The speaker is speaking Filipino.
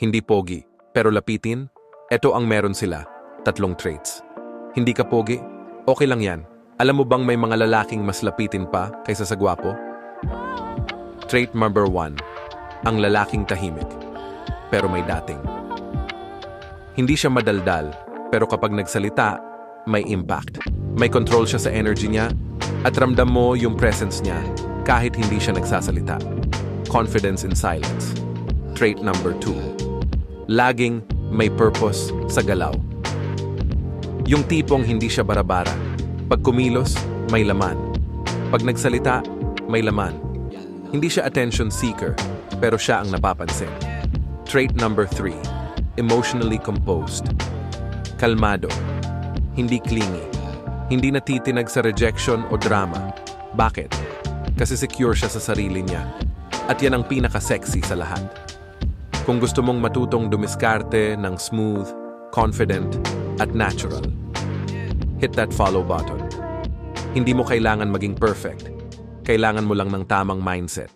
Hindi pogi, pero lapitin? Ito ang meron sila, tatlong traits. Hindi ka pogi? Okay lang yan. Alam mo bang may mga lalaking mas lapitin pa kaysa sa gwapo? Trait number one, ang lalaking tahimik, pero may dating. Hindi siya madaldal, pero kapag nagsalita, may impact. May control siya sa energy niya, at ramdam mo yung presence niya kahit hindi siya nagsasalita. Confidence in silence. Trait number two, laging may purpose sa galaw. Yung tipong hindi siya barabara. Pag kumilos, may laman. Pag nagsalita, may laman. Hindi siya attention seeker, pero siya ang napapansin. Trait number three, emotionally composed. Kalmado. Hindi clingy. Hindi natitinag sa rejection o drama. Bakit? Kasi secure siya sa sarili niya. At yan ang pinaka-sexy sa lahat. Kung gusto mong matutong dumiskarte ng smooth, confident, at natural, hit that follow button. Hindi mo kailangan maging perfect. Kailangan mo lang ng tamang mindset.